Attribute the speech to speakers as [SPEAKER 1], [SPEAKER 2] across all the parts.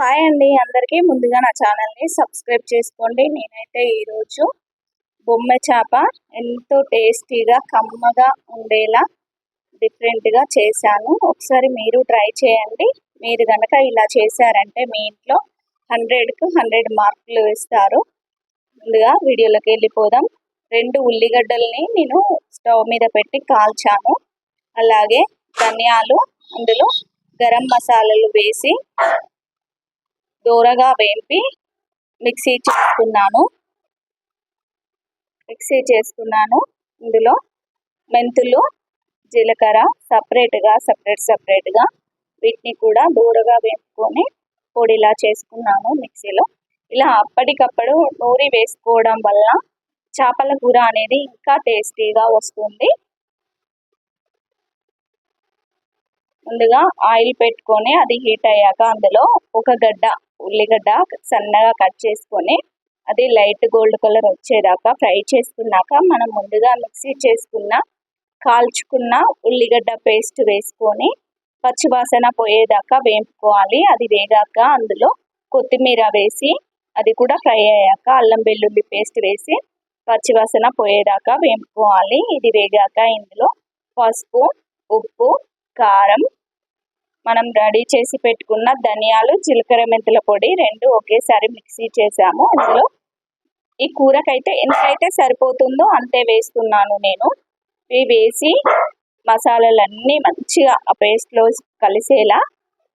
[SPEAKER 1] Hi అండి అందరికీ ముందుగా నా ఛానల్ని సబ్స్క్రైబ్ చేసుకోండి. నేనైతే ఈరోజు బొమ్మ చేప ఎంతో టేస్టీగా కమ్మగా ఉండేలా డిఫరెంట్గా చేశాను. ఒకసారి మీరు ట్రై చేయండి. మీరు కనుక ఇలా చేశారంటే మీ ఇంట్లో హండ్రెడ్కు హండ్రెడ్ మార్కులు ఇస్తారు. ముందుగా వీడియోలోకి వెళ్ళిపోదాం. రెండు ఉల్లిగడ్డల్ని నేను స్టవ్ మీద పెట్టి కాల్చాను. అలాగే ధనియాలు అందులో గరం మసాలాలు వేసి దూరగా వేంపి మిక్సీ చేసుకున్నాను. మిక్సీ చేసుకున్నాను. ఇందులో మెంతులు జీలకర్ర సపరేట్గా సపరేట్ సపరేట్గా వీటిని కూడా దూరగా వేసుకొని పొడిలా చేసుకున్నాను మిక్సీలో. ఇలా అప్పటికప్పుడు నూరి వేసుకోవడం వల్ల చేపల కూర అనేది ఇంకా టేస్టీగా వస్తుంది. ముందుగా ఆయిల్ పెట్టుకొని అది హీట్ అయ్యాక అందులో ఒక గడ్డ ఉల్లిగడ్డ సన్నగా కట్ చేసుకొని అది లైట్ గోల్డ్ కలర్ వచ్చేదాకా ఫ్రై చేసుకున్నాక మనం ముందుగా మిక్సీ చేసుకున్న కాల్చుకున్న ఉల్లిగడ్డ పేస్ట్ వేసుకొని పచ్చివాసన పోయేదాకా వేపుకోవాలి. అది వేగాక అందులో కొత్తిమీర వేసి అది కూడా ఫ్రై అయ్యాక అల్లం వెల్లుల్లి పేస్ట్ వేసి పచ్చివాసన పోయేదాకా వేపుకోవాలి. ఇది వేగాక ఇందులో పసుపు ఉప్పు కారం మనం రెడీ చేసి పెట్టుకున్న ధనియాలు జీలకర్ర మెంతుల పొడి రెండు ఒకేసారి మిక్సీ చేసాము అందులో ఈ కూరకైతే ఎంతైతే సరిపోతుందో అంతే వేస్తున్నాను నేను. ఇవి వేసి మసాలాలన్నీ మంచిగా ఆ పేస్ట్లో కలిసేలా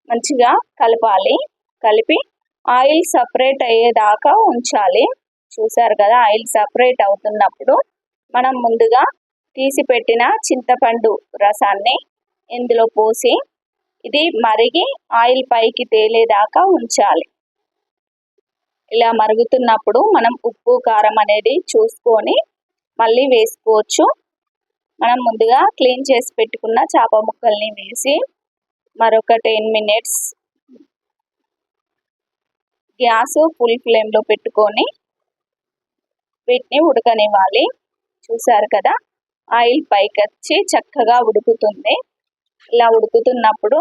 [SPEAKER 1] మంచిగా కలపాలి. కలిపి ఆయిల్ సపరేట్ అయ్యేదాకా ఉంచాలి. చూసారు కదా ఆయిల్ సపరేట్ అవుతున్నప్పుడు మనం ముందుగా తీసి పెట్టిన చింతపండు రసాన్ని ఇందులో పోసి ఇది మరిగి ఆయిల్ పైకి తేలేదాకా ఉంచాలి. ఇలా మరుగుతున్నప్పుడు మనం ఉప్పు కారం అనేది చూసుకొని మళ్ళీ వేసుకోవచ్చు. మనం ముందుగా క్లీన్ చేసి పెట్టుకున్న చేప ముక్కల్ని వేసి మరొక టెన్ మినిట్స్ గ్యాస్ ఫుల్ ఫ్లేమ్లో పెట్టుకొని వీటిని ఉడకనివ్వాలి. చూసారు కదా? ఆయిల్ పైకి వచ్చి చక్కగా ఉడుకుతుంది. ఇలా ఉడుకుతున్నప్పుడు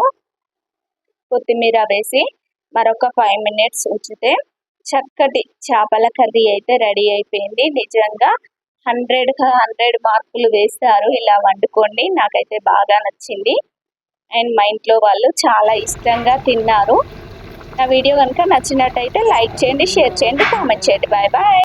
[SPEAKER 1] కొత్తిమీర వేసి మరొక ఫైవ్ మినిట్స్ ఉంచితే చక్కటి చేపల కర్రీ అయితే రెడీ అయిపోయింది. నిజంగా హండ్రెడ్ హండ్రెడ్ మార్కులు వేస్తారు ఇలా వండుకోండి. నాకైతే బాగా నచ్చింది. అండ్ మా ఇంట్లో వాళ్ళు చాలా ఇష్టంగా తిన్నారు. నా వీడియో కనుక నచ్చినట్టయితే లైక్ చేయండి షేర్ చేయండి కామెంట్ చేయండి. Bye bye